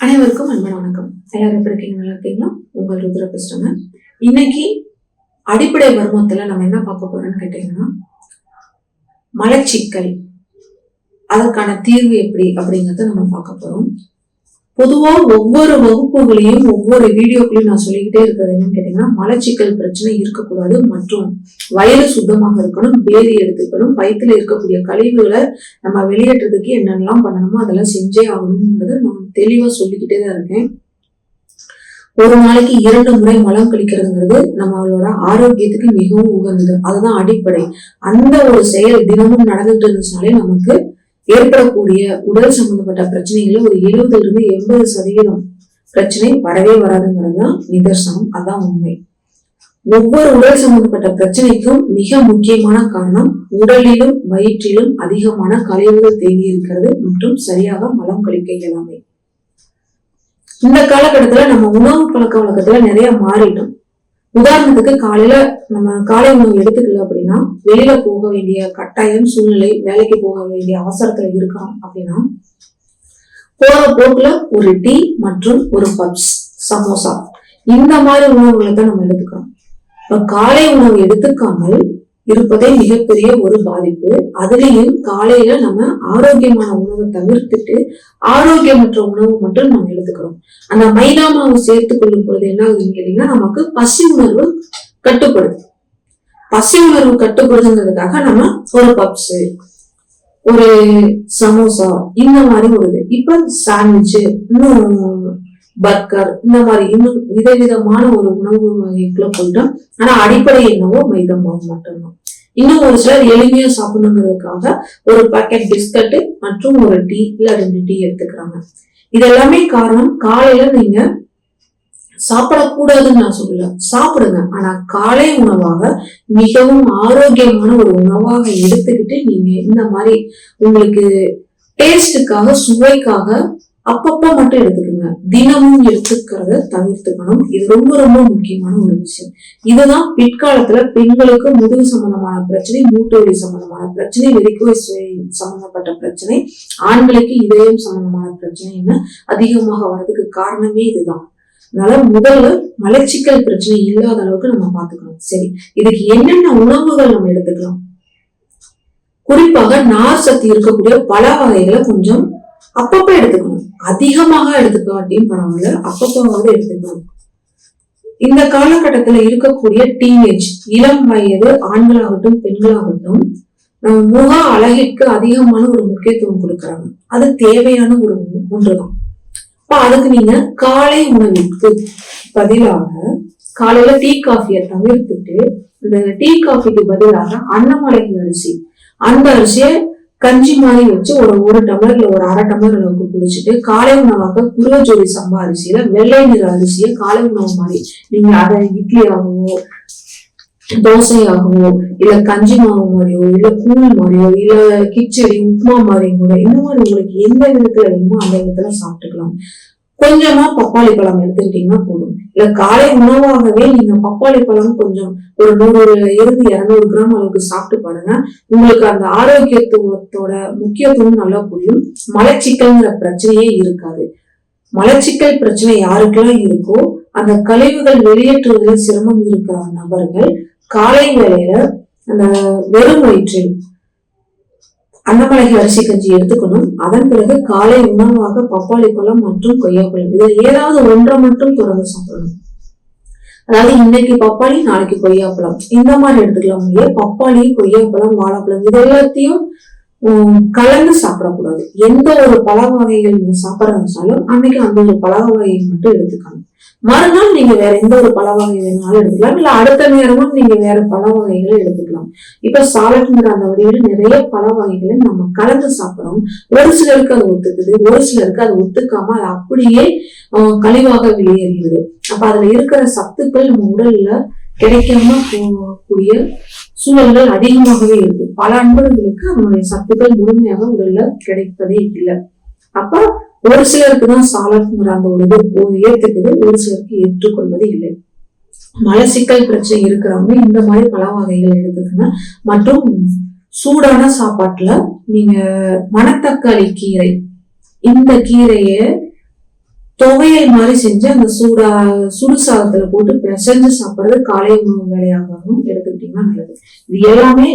அனைவருக்கும் அன்பான வணக்கம். எல்லாரும் எப்படி இருக்கீங்க? நல்லா இருக்கீங்களா? உங்கள் ருத்ர பேசுறேங்க. இன்னைக்கு அடிப்படை மர்மத்துல நம்ம என்ன பார்க்க போறோம்னு கேட்டீங்கன்னா மலச்சிக்கல். அதற்கான தீர்வு எப்படி அப்படிங்கறத நம்ம பார்க்க போறோம். பொதுவா ஒவ்வொரு வகுப்புகளையும் ஒவ்வொரு வீடியோக்களையும் நான் சொல்லிக்கிட்டே இருக்கிறது என்னன்னு கேட்டீங்கன்னா மலச்சிக்கல் பிரச்சனை இருக்கக்கூடாது மற்றும் வயிறு சுத்தமாக இருக்கணும் பேதி எடுத்துக்கணும் வயிற்றுல இருக்கக்கூடிய கழிவுகளை நம்ம வெளியேற்றதுக்கு என்னென்னலாம் பண்ணணுமோ அதெல்லாம் செஞ்சே ஆகணும்ன்றத நான் தெளிவா சொல்லிக்கிட்டே தான் இருக்கேன். ஒரு நாளைக்கு இரண்டு முறை மலம் கழிக்கிறதுங்கிறது நம்மளோட ஆரோக்கியத்துக்கு மிகவும் உகந்தது. அதுதான் அடிப்படை. அந்த ஒரு செயல் தினமும் நடந்துட்டு இருந்துச்சுனாலே நமக்கு ஏற்படக்கூடிய உடல் சம்பந்தப்பட்ட பிரச்சனைகளை ஒரு எழுபதுல இருந்து எண்பது சதவீதம் பிரச்சனை வரவே வராதுங்கிறது தான் நிதர்சனம். அதான் உண்மை. ஒவ்வொரு உடல் சம்பந்தப்பட்ட பிரச்சனைக்கும் மிக முக்கியமான காரணம் உடலிலும் வயிற்றிலும் அதிகமான கழிவுகள் தேங்கி இருக்கிறது மற்றும் சரியாக மலம் கழிக்க இயலாமை. இந்த காலகட்டத்துல நம்ம உணவு பழக்க வழக்கத்துல நிறைய மாறிட்டோம். உதாரணத்துக்கு காலையில நம்ம காலை உணவு எடுத்துக்கல அப்படின்னா வெளியில போக வேண்டிய கட்டாயம் சூழ்நிலை வேலைக்கு போக வேண்டிய அவசரத்துல இருக்கிறோம் அப்படின்னா போற போக்குல ஒரு டீ மற்றும் ஒரு பப்ஸ் சமோசா. இந்த மாதிரி உணவுகளை தான் நம்ம எடுத்துக்கிறோம். இப்ப காலை உணவு எடுத்துக்காமல் இருப்பதே மிகப்பெரிய ஒரு பாதிப்பு. அதுலேயும் காலையில நம்ம ஆரோக்கியமான உணவை தவிர்த்துட்டு ஆரோக்கியமற்ற உணவு மட்டும் நம்ம எடுத்துக்கிறோம். அந்த மைதா மாவு சேர்த்து கொள்ளும் பொழுது என்ன ஆகுதுன்னு கேட்டீங்கன்னா நமக்கு பசி உணர்வு கட்டுப்படுது பசி உணர்வு கட்டுப்படுதுங்கிறதுக்காக நம்ம ஒரு பப்ஸ் ஒரு சமோசா இந்த மாதிரி ஒரு இப்ப சாண்ட்விச் இன்னும் பர்கர் இந்த மாதிரி இன்னும் விதவிதமான ஒரு உணவு வகைக்குள்ள போயிட்டோம். ஆனா அடிப்படை என்னவோ மைதா மாவு மட்டும்தான். இன்னும் ஒரு சிலர் எளிமையா சாப்பிடணுங்கிறதுக்காக ஒரு பாக்கெட் பிஸ்கட் மற்றும் ஒரு டீ இல்ல ரெண்டு டீ எடுத்துக்கிறாங்க. இது எல்லாமே காரணம் காலையில நீங்க சாப்பிடக்கூடாதுன்னு நான் சொல்லல. சாப்பிடுங்க. ஆனா காலை உணவாக மிகவும் ஆரோக்கியமான ஒரு உணவாக எடுத்துக்கிட்டு நீங்க இந்த மாதிரி உங்களுக்கு டேஸ்டுக்காக சுவைக்காக அப்பப்ப மட்டும் எடுத்துக்கோங்க. தினமும் எடுத்துக்கிறத தவிர்த்துக்கணும். இது ரொம்ப ரொம்ப முக்கியமான ஒரு விஷயம். இதுதான் பிற்காலத்துல பெண்களுக்கு முதுகு சம்பந்தமான பிரச்சனை மூட்டு வலி சம்பந்தமான பிரச்சனை வெறிக்கோய் சம்பந்தப்பட்ட பிரச்சனை ஆண்களுக்கு இதயம் சம்பந்தமான பிரச்சனைன்னு அதிகமாக வர்றதுக்கு காரணமே இதுதான். அதனால முதல்ல மலச்சிக்கல் பிரச்சனை இல்லாத அளவுக்கு நம்ம பாத்துக்கணும் சரி இதுக்கு என்னென்ன உணவுகள் நம்ம எடுத்துக்கலாம்? குறிப்பாக நார் சக்தி இருக்கக்கூடிய பல வகைகளை கொஞ்சம் அப்பப்ப எடுத்துக்கணும். அதிகமாக எடுத்துக்காட்டியும் பரவாயில்ல. அப்பப்போவாவது எடுத்துக்கலாம். இந்த காலகட்டத்துல இருக்கக்கூடிய டீனேஜ் இளம் வயது ஆண்களாகட்டும் பெண்களாகட்டும் நம்ம முக அழகிற்கு அதிகமான ஒரு முக்கியத்துவம் கொடுக்கறாங்க. அது தேவையான ஒரு ஒன்றுதான். இப்போ அதுக்கு நீங்க காலை உணவிற்கு பதிலாக காலையில டீ காஃபியை தவிர்த்துட்டு இந்த டீ காஃபிக்கு பதிலாக அன்னமலைக்கு அரிசி. அந்த அரிசியை கஞ்சி மாதிரி வச்சு ஒரு ஒரு டம்ளர்ல ஒரு அரை டம்ளர் அளவுக்கு குடிச்சிட்டு காலை உணவாக குருவஜோதி சம்பா அரிசியில வெள்ளை நிற அரிசியை காலை உணவு மாதிரி. நீங்க அதை இட்லியாகவோ தோசையாகவோ இல்ல கஞ்சி மாவு மாதிரியோ இல்ல கூழ் மாதிரியோ இல்ல கிச்சடி உப்புமா மாதிரி கூட இந்த மாதிரி உங்களுக்கு எந்த விதத்துல வேணுமோ அந்த விதத்துல சாப்பிட்டுக்கலாம். கொஞ்சமா பப்பாளி பழம் எடுத்துக்கிட்டீங்கன்னா போதும். இல்ல காலை உணவாகவே நீங்க பப்பாளி பழம் கொஞ்சம் ஒரு நூறு இருந்து இருநூறு கிராம் அளவுக்கு சாப்பிட்டு பாருங்க. உங்களுக்கு அந்த ஆரோக்கியத்துவத்தோட முக்கியத்துவம் நல்லா புரியும். மலச்சிக்கல்ங்கிற பிரச்சனையே இருக்காது. மலச்சிக்கல் பிரச்சனை யாருக்கெல்லாம் இருக்கோ அந்த கழிவுகள் வெளியேற்றுவதில் சிரமம் இருக்கிற நபர்கள் காலை வேலையில அந்த வெறும் வயிற்றில் அன்னப்பழகி அரிசி கஞ்சி எடுத்துக்கணும். அதன் பிறகு காலை உணவாக பப்பாளி பழம் மற்றும் கொய்யாப்பழம். இதில் ஏதாவது ஒன்றை மட்டும் தொடர்ந்து சாப்பிடணும். அதாவது இன்னைக்கு பப்பாளி நாளைக்கு கொய்யாப்பழம். இந்த மாதிரி எடுத்துக்கலாம். இல்லையா? பப்பாளி கொய்யாப்பழம் வாழைப்பழம் இது எல்லாத்தையும் கலந்து சாப்பிடக்கூடாது. எந்த ஒரு பழக வகைகள் நீங்க சாப்பிட்றதுனாலும் அன்னைக்கு அந்த ஒரு பழக வகையை மட்டும் எடுத்துக்கணும். மறுநாள் நீங்க வேற எந்த ஒரு பழ வகை வேணாலும் எடுத்துக்கலாம். இல்ல அடுத்த நேரமும் நீங்க வேற பழ வகைகளை எடுத்துக்கலாம். இப்ப சாலட்ங்கிற அந்த வழியில நிறைய பழ வகைகளை நம்ம கலந்து சாப்பிட்றோம். ஒரு சிலருக்கு அது ஒத்துக்குது ஒரு சிலருக்கு அது ஒத்துக்காம அது அப்படியே கழிவாக வெளியேறுகிறது அப்ப அதுல இருக்கிற சத்துக்கள் நம்ம உடல்ல கிடைக்காம போகக்கூடிய சூழல்கள் அதிகமாகவே இருக்கு. பல அன்பர்களுக்கு அவனுடைய சத்துக்கள் முழுமையாக உடல்ல கிடைப்பதே இல்லை. அப்ப ஒரு சிலருக்கு தான் சாலட்ங்கிற அந்த ஒரு இது ஏத்துக்குது ஒரு சிலருக்கு ஏற்றுக்கொள்வது இல்லை. மலசிக்கல் பிரச்சனை இருக்கிறவங்க இந்த மாதிரி பல வகைகள் எடுத்துக்கங்க. மற்றும் சூடான சாப்பாட்டுல நீங்க மணத்தக்காளி கீரை இந்த கீரையை துவையல் மாதிரி செஞ்சு அந்த சூடா சுடு சாதத்துல போட்டு பிசைஞ்சு சாப்பிடுறது காலை உணவு வேலையாகவும் எடுத்துக்கிட்டீங்கன்னா நல்லது. இது எல்லாமே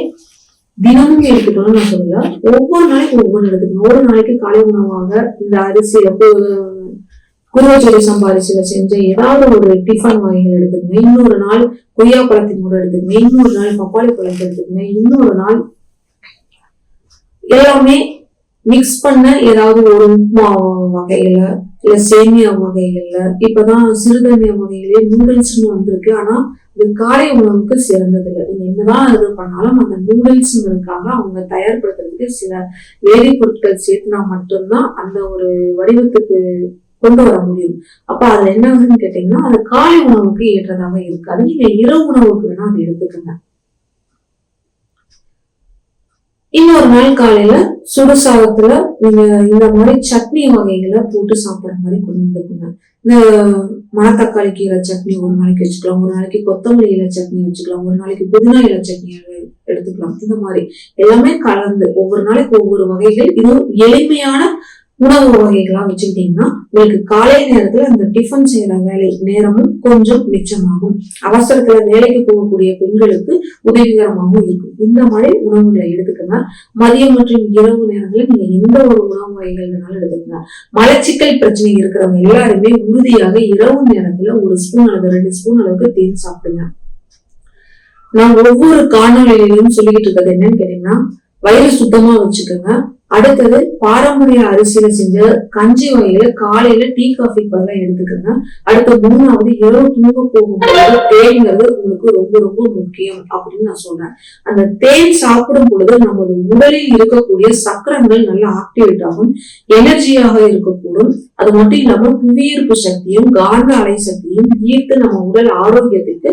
தினமும் எடுத்துக்கணும்னு நான் சொல்லல. ஒவ்வொரு நாளைக்கு ஒவ்வொன்று எடுத்துக்கணும். ஒரு நாளைக்கு காலை உணவாக இந்த அரிசியில குருவச்சொலி சம்பாரிசில செஞ்ச ஏதாவது ஒரு டிஃபன் வகைகள் எடுத்துக்கங்க. இன்னொரு நாள் கொய்யா பழத்தின் கூட எடுத்துக்கங்க. இன்னொரு நாள் பப்பாளி பழத்தை எடுத்துக்கங்க. இன்னொரு நாள் எல்லாமே மிக்ஸ் பண்ண ஏதாவது ஒரு உப்புமா வகையில இல்ல சேமியா வகைகள்ல இப்பதான் சிறுதானிய வகையிலே நூடுல்ஸ்னு வந்திருக்கு. ஆனா இது காலை உணவுக்கு சிறந்தது இல்லை நீங்க என்னதான் இது பண்ணாலும் அந்த நூடுல்ஸ்ங்கிறதுக்காக அவங்க தயார்படுத்துறதுக்கு சில வேதிப்பொருட்கள் சேர்த்துனா மட்டும்தான் அந்த ஒரு வடிவத்துக்கு கொண்டு வர முடியும். அப்ப அதுல என்ன ஆகுதுன்னு கேட்டீங்கன்னா அது காலை உணவுக்கு ஏற்றதாக இருக்காது நீங்க இரவு உணவுக்கு வேணா அதை எடுத்துக்கங்க. இன்னொரு நாள் காலையில சுடு சாதத்துல நீங்க இந்த மாதிரி சட்னி வகைகளை போட்டு சாப்பிடுற மாதிரி கொண்டு வந்துக்குங்க இந்த மணத்தக்காளி கீரை சட்னி ஒரு நாளைக்கு வச்சுக்கலாம் ஒரு நாளைக்கு கொத்தமல்லி இலை சட்னி வச்சுக்கலாம் ஒரு நாளைக்கு புதினா இலை சட்னி எடுத்துக்கலாம். இந்த மாதிரி எல்லாமே கலந்து ஒவ்வொரு நாளைக்கு ஒவ்வொரு வகைகள். இது எளிமையான உணவு வகைகளா வச்சுக்கிட்டீங்கன்னா உங்களுக்கு காலை நேரத்துல அந்த டிஃபன் செய்யற வேலை நேரமும் கொஞ்சம் மிச்சமாகும். அவசரத்துல வேலைக்கு போகக்கூடிய பெண்களுக்கு உதவிகரமாகவும் இருக்கும். இந்த மாதிரி உணவுகளை எடுத்துக்கங்க. மதியம் மற்றும் இரவு நேரங்களில் நீங்க எந்த ஒரு உணவு வகைகள் வேணாலும் எடுத்துக்கங்க. மலச்சிக்கல் பிரச்சனை இருக்கிறவங்க எல்லாருமே உறுதியாக இரவு நேரத்துல ஒரு ஸ்பூன் அல்லது ரெண்டு ஸ்பூன் அளவுக்கு தேன் சாப்பிடுங்க. நான் ஒவ்வொரு காணொலியிலும் சொல்லிக்கிட்டு இருக்கிறது என்னன்னு கேட்டீங்கன்னா வயிறு சுத்தமா வச்சுக்கோங்க. அடுத்தது பாரம்பரிய அரிசியில செஞ்ச கஞ்சி வகையில காலையில டீ காஃபி பதிலாக எடுத்துக்கோங்க. அடுத்த மூணாவது இரவு தூங்க போகும்போது தேங்கிறது உங்களுக்கு ரொம்ப ரொம்ப முக்கியம் அப்படின்னு நான் சொல்றேன். அந்த தேன் சாப்பிடும் பொழுது நமது உடலில் இருக்கக்கூடிய சக்கரங்கள் நல்லா ஆக்டிவேட் ஆகும். எனர்ஜியாக இருக்கக்கூடும். அது மட்டும் இல்லாம புவியீர்ப்பு சக்தியும் காந்த அலை சக்தியும் ஈர்த்து நம்ம உடல் ஆரோக்கியத்துக்கு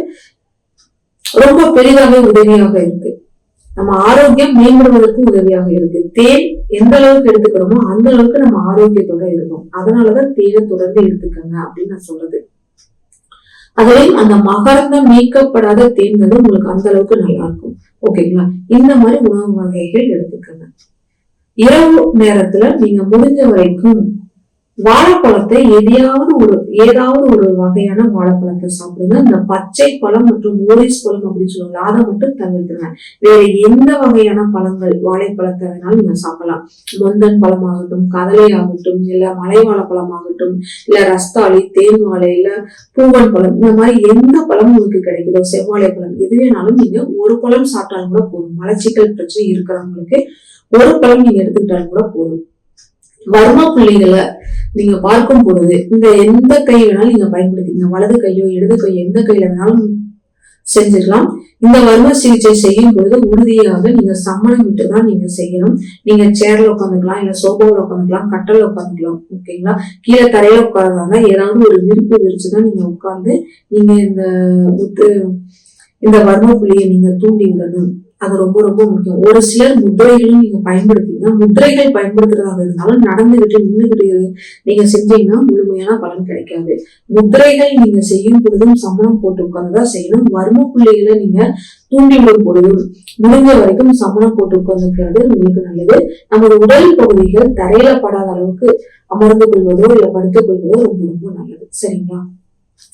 ரொம்ப பெரிதாக உதவியாக இருக்கு. நம்ம ஆரோக்கியம் மேம்படுவதற்கு உதவியாக இருக்கு. தேன் எந்த அளவுக்கு எடுத்துக்கிறோமோ அந்த அளவுக்கு நம்ம ஆரோக்கியத்தோட இருக்கும். அதனாலதான் தேனை தொடர்ந்து எடுத்துக்கங்க அப்படின்னு நான் சொல்றது. அதுலயும் அந்த மகரந்தம் நீக்கப்படாத தேன்கள் உங்களுக்கு அந்த அளவுக்கு நல்லா இருக்கும். ஓகேங்களா? இந்த மாதிரி உணவு வகைகள் எடுத்துக்கங்க. இரவு நேரத்துல நீங்க முடிஞ்ச வரைக்கும் வாழைப்பழத்தை எதையாவது ஒரு ஏதாவது ஒரு வகையான வாழைப்பழத்தை சாப்பிடுங்க. இந்த பச்சை பழம் மற்றும் ஓரிஸ் பழம் அப்படின்னு சொல்லுவாங்க அதை மட்டும் தவிர்த்துங்க வேற எந்த வகையான பழங்கள் வாழைப்பழத்தை வேணாலும் நீங்க சாப்பிடலாம். மொந்தன் பழமாகட்டும் கதலை ஆகட்டும் இல்ல மலை வாழைப்பழமாகட்டும் இல்ல ரஸ்தாளி தேன் வாழை இல்ல பூவன் பழம் இந்த மாதிரி எந்த பழம் உங்களுக்கு கிடைக்குதோ செவ்வாழை பழம் எது வேணாலும் நீங்க ஒரு பழம் சாப்பிட்டாலும் கூட போதும். மலச்சிக்கல் பிரச்சனை இருக்கிறவங்களுக்கு ஒரு பழம் நீங்க எடுத்துக்கிட்டாலும் கூட போதும். வர்ம புள்ளிகளை நீங்க பார்க்கும் பொழுது இந்த எந்த கை வேணாலும் நீங்க பயன்படுத்திங்க வலது கையோ இடது கையோ எந்த கையில வேணாலும் செஞ்சிடலாம் இந்த வர்ம சிகிச்சை செய்யும் பொழுது உறுதியாக நீங்க சமணம் விட்டு தான் நீங்க செய்யணும். நீங்க சேர்ல உட்காந்துக்கலாம் இல்ல சோபாவில் உட்காந்துக்கலாம் கட்டல உட்காந்துக்கலாம் ஓகேங்களா கீழே தரையில உட்காருறாங்க ஏதாவது ஒரு விருப்பு விரிச்சுதான் நீங்க உட்காந்து நீங்க இந்த இந்த வர்ம புள்ளியை நீங்க தூண்டி விடணும் அது ரொம்ப ரொம்ப முக்கியம். ஒரு சிலர் முத்திரைகளும் நீங்க பயன்படுத்தீங்கன்னா முத்திரைகள் பயன்படுத்துறதாக இருந்தாலும் நடந்துகிட்டு நின்றுகிட்டு நீங்க செஞ்சீங்கன்னா முழுமையான பலன் கிடைக்காது. முத்திரைகள் நீங்க செய்யும் பொழுதும் சமணம் போட்டு உட்கார்ந்துதான் செய்யணும். வர்ம புள்ளிகளை நீங்க தூண்டிவிடும் பொழுதும் முடிஞ்ச வரைக்கும் சமணம் போட்டு உட்கார்ந்துக்கிறது உங்களுக்கு நல்லது. நமது உடல் பகுதிகள் தரையில படாத அளவுக்கு அமர்ந்து கொள்வதோ இல்லை படுத்துக் கொள்வதோ ரொம்ப ரொம்ப நல்லது. சரிங்களா?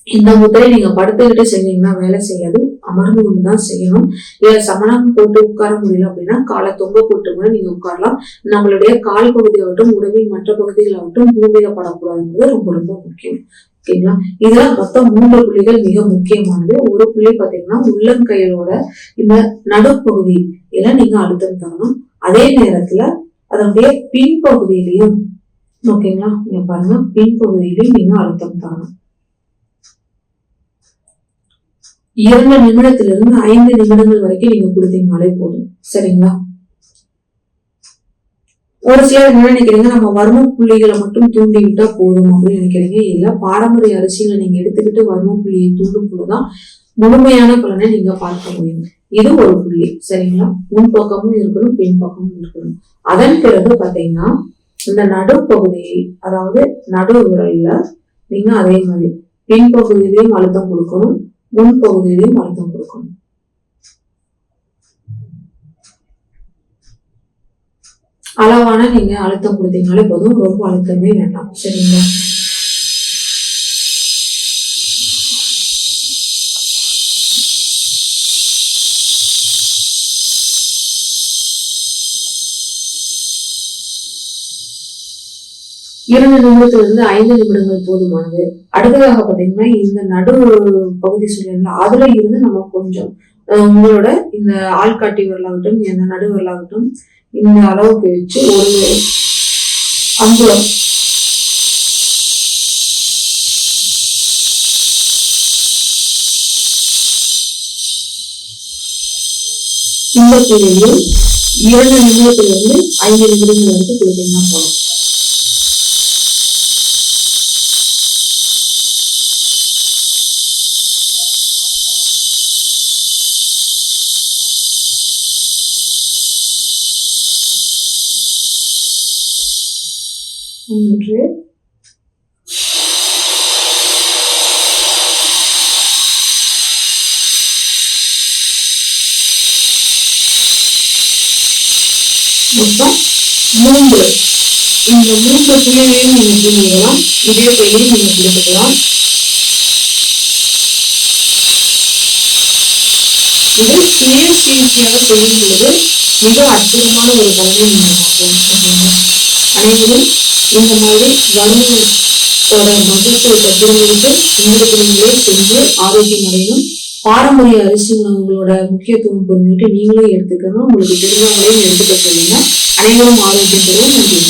இந்த முத்திரை நீங்க படுத்துக்கிட்டு செஞ்சீங்கன்னா வேலை செய்யாது. அமர்ந்து கொண்டுதான் செய்யணும். இல்ல சமணம் போட்டு உட்கார முடியல அப்படின்னா காலை தொங்க போட்டு கூட நீங்க உட்காரலாம். நம்மளுடைய கால் பகுதியாகட்டும் உடம்பின் மற்ற பகுதிகளாகட்டும் பூமியில படக்கூடாதுன்றது ரொம்ப ரொம்ப முக்கியம். ஓகேங்களா? இதெல்லாம் மொத்தம் மூன்று புள்ளிகள் மிக முக்கியமானது. ஒரு புள்ளி பாத்தீங்கன்னா உள்ளங்கையோட இந்த நடுப்பகுதி இதெல்லாம் நீங்க அழுத்தம் தரணும். அதே நேரத்துல அதனுடைய பின்பகுதியிலையும் ஓகேங்களா? நீங்க பாருங்க. பின்பகுதியிலையும் நீங்க அழுத்தம் தரணும். இரண்டு நிமிடத்திலிருந்து ஐந்து நிமிடங்கள் வரைக்கும் நீங்க கொடுத்தீங்கனாலே போதும். சரிங்களா? ஒரு சிலர் என்ன நினைக்கிறீங்க? நம்ம வர்ம புள்ளிகளை மட்டும் தூண்டி விட்டா போதும் அப்படின்னு நினைக்கிறீங்க. இல்ல பாரம்பரிய அரிசிகளை நீங்க எடுத்துக்கிட்டு வர்ம புள்ளியை தூண்டும் போதுதான் முழுமையான பலனை நீங்க பார்க்க முடியும். இது ஒரு புள்ளி. சரிங்களா? முன் பக்கமும் இருக்கணும் பின் பக்கமும் இருக்கணும். அதன் பிறகு பாத்தீங்கன்னா இந்த நடுப்பகுதியை அதாவது நடு விரல்ல நீங்க அதே மாதிரி பின்பகுதியிலையும் அழுத்தம் கொடுக்கணும். முன் பகுதியிலையும் அழுத்தம் கொடுக்கணும். அளவான நீங்க அழுத்தம் கொடுத்தீங்கனாலே போதும். ரொம்ப அழுத்தமே வேண்டாம். சரிங்களா? இரண்டு நிமிடத்திலிருந்து ஐந்து நிமிடங்கள் போதுமானது. அடுத்ததாக பார்த்தீங்கன்னா இந்த நடு பகுதி சொல்லியிருந்தா அதுல இருந்து நம்ம கொஞ்சம் உங்களோட இந்த ஆள்காட்டி வரலாகட்டும் இந்த நடு வரலாகட்டும் இந்த அளவுக்கு வச்சு ஒரு அங்குலம். இந்த பிரிவில் இரண்டு நிமிடத்திலிருந்து ஐந்து நிமிடங்கள் வந்து கொடுத்தீங்கன்னா போகணும் ஒன்று மொத்தம் மூன்று. இந்த மூன்று புள்ளிகளையும் நீங்க புரிஞ்சுக்கலாம் இதே புள்ளியும் நீங்க பிடித்துக்கலாம் இது சுய சிகிச்சையாக செய்யும் பொழுது மிக அற்புதமான ஒரு பலனை நீங்கள் பார்க்கலாம். ஓகேங்களா? அனைவரும் இந்த மாதிரி வருமத்தோட மகத்துவ புரிஞ்சுக்கிட்டு உங்களுக்கு நீங்களே செஞ்சு ஆரோக்கியம் அடையணும் பாரம்பரிய அரிசி உணவுகளோட முக்கியத்துவம் புரிஞ்சுட்டு நீங்களும் எடுத்துக்கணும். உங்களுக்கு தெரிஞ்சவங்களையும் எடுத்துக்க சொல்லுங்க. அனைவரும் ஆரோக்கியம் பெறுவோம் நன்றி.